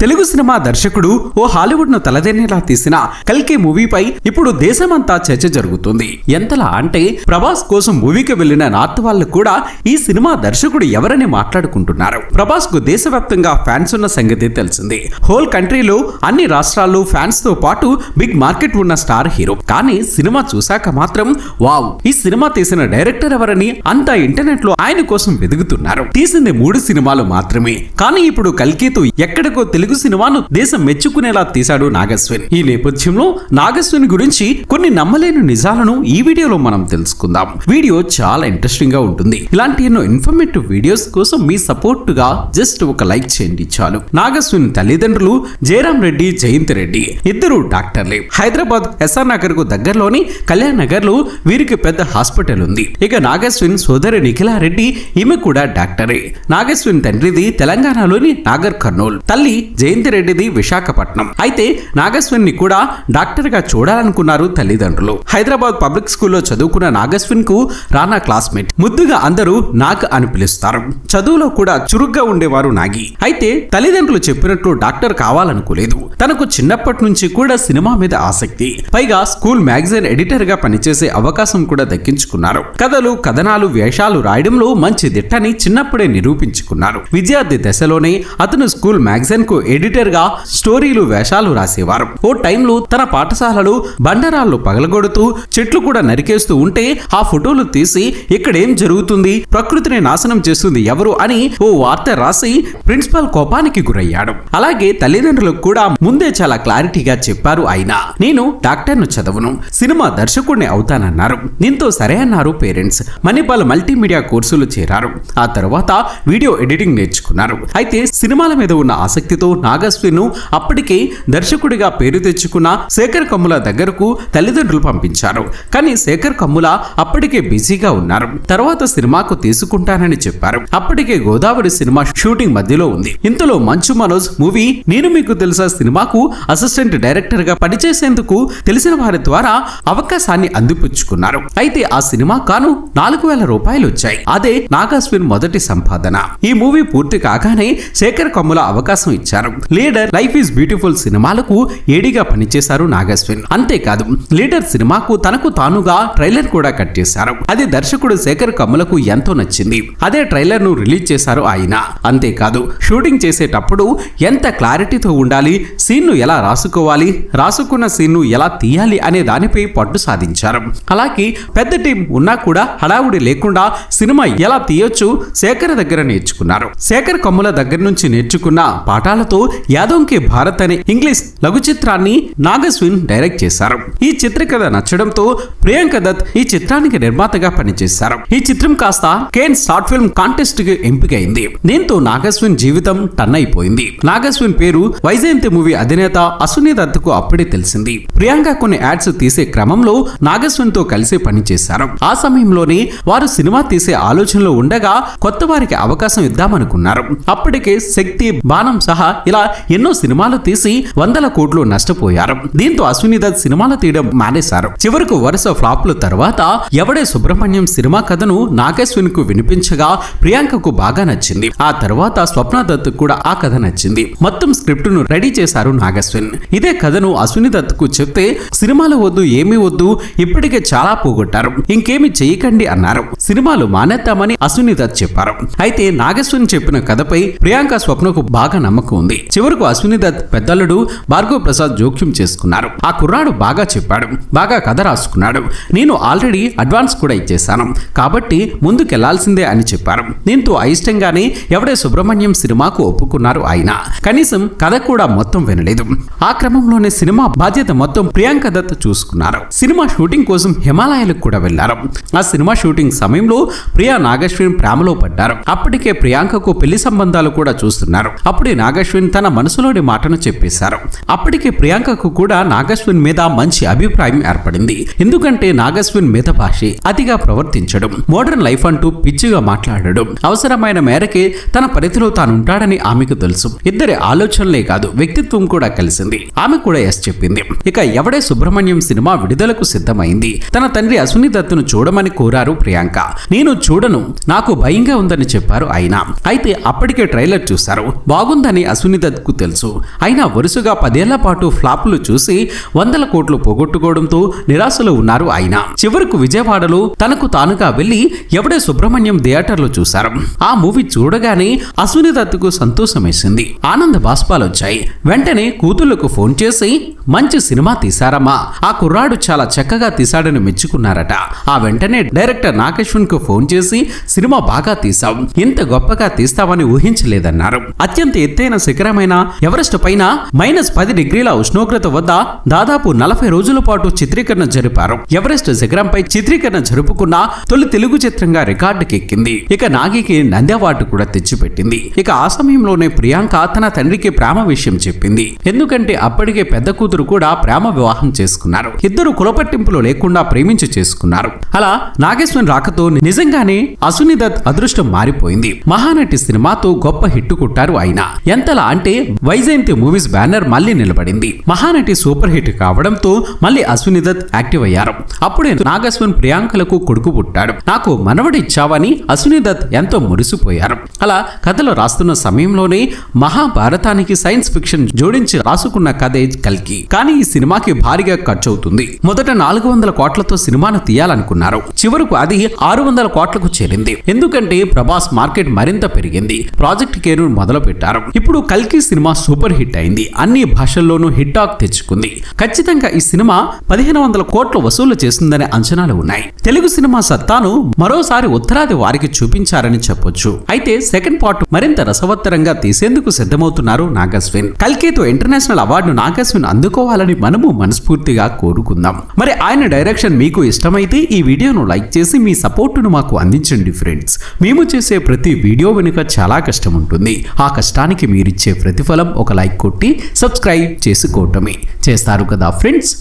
Telugu cinema దర్శకుడు ఓ హాలీవుడ్ను తలదెన్నేలా తీసిన కల్కి మూవీపై ఇప్పుడు దేశమంతా చర్చ జరుగుతుంది. ఎంతలా అంటే ప్రభాస్ కోసం మూవీకి వెళ్ళిన నార్త్ వాళ్ళు కూడా ఈ సినిమా దర్శకుడు ఎవరని మాట్లాడుకుంటున్నారు. ప్రభాస్కు దేశవ్యాప్తంగా ఫ్యాన్స్ ఉన్న సంగతి తెలిసింది. హోల్ కంట్రీలో అన్ని రాష్ట్రాల్లో ఫ్యాన్స్తో పాటు బిగ్ మార్కెట్ ఉన్న స్టార్ హీరో. కానీ సినిమా చూశాక మాత్రం వావ్ ఈ సినిమా తీసిన డైరెక్టర్ ఎవరని అంతా ఇంటర్నెట్లో ఆయన కోసం వెతుకుతున్నారు. తీసింది మూడు సినిమాలు మాత్రమే. కానీ ఇప్పుడు కల్కీతో ఎక్కడికో తెలుగు సినిమాను దేశం మెచ్చుకునేలా తీశాడు నాగస్విన్ ఈ నేపథ్యంలో నాగస్విన్ గురించి కొన్ని నమ్మలేని నిజాలను ఈ వీడియోలో మనం తెలుసుకుందాం. వీడియో చాలా ఇంట్రెస్టింగ్గా ఉంటుంది. ఇలాంటి ఎన్నో ఇన్ఫర్మేటివ్ వీడియోస్ కోసం మీ సపోర్ట్గా జస్ట్ ఒక లైక్ చేయండి చాలు. నాగస్విన్ తల్లిదండ్రులు జయరాం రెడ్డి జయంతి రెడ్డి ఇద్దరు డాక్టర్లే. హైదరాబాద్ ఎస్ఆర్ నగర్కు దగ్గరలోని కళ్యాణ్ నగర్లో వీరికి పెద్ద హాస్పిటల్ ఉంది. ఇక నాగస్విన్ సోదరి నిఖిలారెడ్డి ఈమె కూడా డాక్టరే. నాగస్విన్ తండ్రిది తెలంగాణలోని నాగర్ కర్నూల్. తల్లి జయంతి రెడ్డిది విశాఖపట్నం. అయితే నాగస్విన్ని కూడా డాక్టర్గా చూడాలనుకున్నారు తల్లిదండ్రులు. హైదరాబాద్ పబ్లిక్ స్కూల్లో చదువుకున్న నాగస్విన్కు రానా క్లాస్మేట్. ముద్దుగా అందరూ నాగ్ అని పిలుస్తారు. చదువులో కూడా చురుగ్గా ఉండేవారు నాగి. అయితే తల్లిదండ్రులు చెప్పినట్లు డాక్టర్ కావాలనుకోలేదు. తనకు చిన్నప్పటి నుంచి కూడా సినిమా మీద ఆసక్తి. పైగా స్కూల్ మ్యాగజైన్ ఎడిటర్గా పనిచేసే అవకాశం కూడా దక్కించుకున్నారు. కథలు కథనాలు వేషాలు రాయడంలో మంచి దిట్టని చిన్నప్పుడే నిరూపించుకున్నారు. విద్యార్థి దశలోనే అతను స్కూల్ మ్యాగజైన్కు ఎడిటర్గా స్టోరీలు వేషాలు రాసేవారు. ఓ టైంలో తన పాఠశాలలు బండరాళ్ళు పగలగొడుతూ చెట్లు కూడా నరికేస్తూ ఉంటే ఆ ఫోటోలు తీసి ఇక్కడేం జరుగుతుంది? ప్రకృతిని నాశనం చేస్తుంది ఎవరు? అని ఓ వార్త రాసి ప్రిన్సిపల్ కోపానికి గురయ్యాడు. అలాగే తల్లిదండ్రులకు కూడా ముందే చాలా క్లారిటీగా చెప్పారు ఆయన. నేను డాక్టర్ను చదవను. సినిమా దర్శకుడిని అవుతానన్నారు. దీంతో సరే అన్నారు పేరెంట్స్. మణిపాల్ మల్టీమీడియా కోర్సులు చేరారు. ఆ తర్వాత వీడియో ఎడిటింగ్ నేర్చుకున్నారు. అయితే సినిమాల మీద ఉన్న ఆసక్తితో నాగస్విన్ అప్పటికే దర్శకుడిగా పేరు తెచ్చుకున్న శేఖర్ కమ్ముల దగ్గరకు తల్లిదండ్రులు పంపించారు. కానీ శేఖర్ కమ్ముల అప్పటికే బిజీగా ఉన్నారు. తర్వాత సినిమాకు తీసుకుంటానని చెప్పారు. అప్పటికే గోదావరి సినిమా షూటింగ్ మధ్యలో ఉంది. ఇంతలో మంచు మనోజ్ మూవీ నేను మీకు తెలుసా సినిమాకు అసిస్టెంట్ డైరెక్టర్గా పనిచేసేందుకు తెలిసిన వారి ద్వారా అవకాశాన్ని అందిపుచ్చుకున్నారు. అయితే ఆ సినిమా కాను నాలుగు వేల రూపాయలు వచ్చాయి. అదే నాగాస్విన్ మొదటి సంపాదన. ఈ మూవీ పూర్తి కాగానే శేఖర్ కమ్ముల అవకాశం ఇచ్చారు. లీడర్ లైఫ్ ఈజ్ బ్యూటిఫుల్ సినిమాలకు ఏడిగా పనిచేశారు నాగశ్విన్. అంతేకాదు లీడర్ సినిమాకు తనకు తానుగా ట్రైలర్ కూడా కట్ చేశారు. అది దర్శకుడు శేఖర్ కమ్ములకు ఎంతో నచ్చింది. అదే ట్రైలర్ను రిలీజ్ చేశారు ఆయన. అంతేకాదు షూటింగ్ చేసేటప్పుడు ఎంత క్లారిటీతో ఉండాలి సీన్ను ఎలా రాసుకోవాలి రాసుకున్న సీన్ను ఎలా తీయాలి అనే దానిపై పట్టు సాధించారు. అలాగే పెద్ద టీం ఉన్నా కూడా హడావుడి లేకుండా సినిమా ఎలా తీయొచ్చు శేఖర్ దగ్గర నేర్చుకున్నారు. శేఖర్ కమ్ముల దగ్గర నుంచి నేర్చుకున్న పాఠాలతో యాదవ్ కే భారత్ అనే ఇంగ్లీష్ లఘు చిత్రాన్ని నాగస్విన్ డైరెక్ట్ చేశారు. ఈ చిత్రకథ నచ్చడంతో ప్రియాంక దత్ ఈ చిత్రానికి నిర్మాతగా పనిచేశారు. ఈ చిత్రం కాస్త కేన్ షార్ట్ ఫిల్మ్ కాంటెస్ట్కి ఎంపికైంది. దీంతో నాగస్విన్ జీవితం టన్ అయిపోయింది నాగస్విన్ పేరు వైజయంతి మూవీ అధినేత అశ్విని దత్కు అప్పుడే తెలిసింది. ప్రియాంక కొన్ని యాడ్స్ తీసే క్రమంలో నాగస్విన్తో కలిసి పనిచేశారు ఆ సమయంలోనే వారు సినిమా తీసే ఆలోచనలో ఉండగా కొత్త వారికి అవకాశం ఇద్దామనుకున్నారు. అప్పటికే శక్తి బాణం సహా ఇలా ఎన్నో సినిమాలు తీసి వందల కోట్లు నష్టపోయారు. దీంతో అశ్విని దత్ సినిమాలు తీయడం మానేశారు. చివరకు వరుస ఫ్లాప్ల తర్వాత ఎవడే సుబ్రహ్మణ్యం సినిమా కథను నాగేశ్వన్కు వినిపించగా ప్రియాంకకు బాగా నచ్చింది. ఆ తర్వాత స్వప్న దత్ కూడా ఆ కథ నచ్చింది. మొత్తం స్క్రిప్ట్ను రెడీ చేశారు నాగస్విన్ ఇదే కథను అశ్విని దత్కు చెప్తే సినిమాలు వద్దు ఏమీ వద్దు ఇప్పటికే చాలా పోగొట్టారు. ఇంకేమి చేయకండి అన్నారు. సినిమాలు మానేద్దామని అశ్విని దత్ చెప్పారు. అయితే నాగస్విన్ చెప్పిన కథపై ప్రియాంక స్వప్నకు బాగా నమ్మకం ఉంది చివరకు అశ్విని దత్ పెద్దలుడు భార్గవ్ ప్రసాద్ జోక్యం చేసుకున్నారు. ఆ కుర్రాడు బాగా చెప్పాడు. బాగా కథ రాసుకున్నాడు. నేను ఆల్రెడీ అడ్వాన్స్ కూడా ఇచ్చేశాను. కాబట్టి ముందుకెళ్ళాల్సిందే అని చెప్పారు. దీంతో అయిష్టంగానే ఎవడే సుబ్రహ్మణ్యం సినిమాకు ఒప్పుకున్నారు ఆయన. కనీసం కథ కూడా మొత్తం వినలేదు. ఆ క్రమంలోనే సినిమా బాధ్యత మొత్తం ప్రియాంక దత్ చూసుకున్నారు. సినిమా షూటింగ్ కోసం హిమాలయాలకు కూడా వెళ్ళారు. ఆ సినిమా షూటింగ్ సమయంలో ప్రియా నాగశ్విన్ ప్రేమలో పడ్డారు. అప్పటికే ప్రియాంకకు పెళ్ళి సంబంధాలు కూడా చూస్తున్నారు. అప్పుడే నాగశ్విన్ తన మనసులోని మాటను చెప్పేశారు. అప్పటికే ప్రియాంకకు కూడా నాగశ్విన్ మీద మంచి అభిప్రాయం ఏర్పడింది. ఎందుకంటే నాగశ్విన్ మీద భాషి అతిగా ప్రవర్తించడం మోడర్న్ లైఫ్ అంటూ పిచ్చిగా మాట్లాడడం అవసరమైన మేరకే తన పరిధిలో తానుంటాడని ఆమెకు తెలుసు. ఇద్దరి ఆలోచనలే కాదు వ్యక్తిత్వం కూడా కలిసింది. ఆమె కూడా ఎస్ చెప్పింది. ఇక ఎవడే సుబ్రహ్మణ్యం సినిమా విడుదలకు సిద్ధమైంది? తన తండ్రి అశ్విని దత్తును చూడమని కోరారు ప్రియాంక. నేను చూడను నాకు భయంగా ఉందని చెప్పారు ఆయన. అయితే అప్పటికే ట్రైలర్ చూశారు. బాగుందని అశ్విని సునీతకు తెలుసు. అయినా వరుసగా పదేళ్ళ పాటు ఫ్లాప్లు చూసి వందల కోట్లు పోగొట్టుకోవడంతో నిరాశలో ఉన్నారు ఆయన. చివరకు విజయవాడలో తనకు తానుగా వెళ్ళి ఎవడే సుబ్రహ్మణ్యం థియేటర్లో చూశారు. ఆ మూవీ చూడగానే అశ్విని దత్తుకు సంతోషం వేసింది ఆనంద బాష్పాలు వచ్చాయి. వెంటనే కూతుళ్ళకు ఫోన్ చేసి మంచి సినిమా తీశారమ్మా. ఆ కుర్రాడు చాలా చక్కగా తీశాడని మెచ్చుకున్నారట. ఆ వెంటనే డైరెక్టర్ నాగేశ్వన్కు ఫోన్ చేసి సినిమా బాగా తీశాం ఇంత గొప్పగా తీస్తామని ఊహించలేదన్నారు. అత్యంత ఎత్తైన శిఖరమైన ఎవరెస్ట్ పైన మైనస్ పది డిగ్రీల ఉష్ణోగ్రత వద్ద దాదాపు నలభై రోజుల పాటు చిత్రీకరణ జరిపారు. ఎవరెస్ట్ శిఖరంపై చిత్రీకరణ జరుపుకున్న తొలి తెలుగు చిత్రంగా రికార్డుకెక్కింది. ఇక నాగికి నంది అవార్డు కూడా తెచ్చిపెట్టింది. ఇక ఆ సమయంలోనే ప్రియాంక తన తండ్రికి ప్రేమ విషయం చెప్పింది. ఎందుకంటే అప్పటికే పెద్ద కూతురు కూడా ప్రేమ వివాహం చేసుకున్నారు. ఇద్దరు కులపట్టింపులు లేకుండా ప్రేమించి చేసుకున్నారు. అలా నాగేశ్వన్ రాకతో నిజంగానే అసుని దత్ అదృష్టం మారిపోయింది. మహానటి సినిమాతో గొప్ప హిట్ కొట్టారు ఆయన. ఎంతలా అంటే వైజయంతి మూవీస్ బ్యానర్ మళ్ళీ నిలబడింది. మహానటి సూపర్ హిట్ కావడంతో మళ్ళీ అశ్విని దత్ యాక్టివ్ అయ్యారు. అప్పుడే నాగస్వన్ ప్రియాంకలకు కొడుకు పుట్టాడు. నాకు మనవడి ఇచ్చావని అశ్విని దత్ ఎంతో మురిసిపోయారు. అలా కథలు రాస్తున్న సమయంలోనే మహాభారతానికి సైన్స్ ఫిక్షన్ జోడించి రాసుకున్న కథే కల్కి. కానీ ఈ సినిమాకి భారీగా ఖర్చు అవుతుంది మొదట నాలుగు వందల కోట్లతో సినిమాను తీయాలనుకున్నారు. చివరకు అది ఆరు వందల కోట్లకు చేరింది. ఎందుకంటే ప్రభాస్ మార్కెట్ మరింత పెరిగింది. ప్రాజెక్ట్ కేరు మొదలు పెట్టారు ఇప్పుడు కల్కి సినిమా సూపర్ హిట్ అయింది. అన్ని భాషల్లోనూ హిట్ టాక్ తెచ్చుకుంది. ఖచ్చితంగా ఈ సినిమా పదిహేను వందల కోట్లు వసూలు చేస్తుందనే అంచనాలు ఉన్నాయి. తెలుగు సినిమా సత్తాను మరోసారి ఉత్తరాది వారికి చూపించారని చెప్పొచ్చు. అయితే సెకండ్ పార్ట్ మరింత రసవత్తరంగా తీసేందుకు సిద్ధమవుతున్నారు నాగస్విన్. కల్కితో ఇంటర్నేషనల్ అవార్డు నాగస్విన్ అందుకోవాలని మనము మనస్ఫూర్తిగా కోరుకుందాం. మరి ఆయన డైరెక్షన్ మీకు ఇష్టమైతే ఈ వీడియోను లైక్ చేసి మీ సపోర్టును మాకు అందించండి ఫ్రెండ్స్. మేము చేసే ప్రతి వీడియో వెనుక చాలా కష్టం ఉంటుంది. ఆ కష్టానికి మీరిచ్చే ప్రతిఫలం ఒక లైక్ కొట్టి సబ్స్క్రైబ్ చేసుకోవటమే. చేస్తారు కదా ఫ్రెండ్స్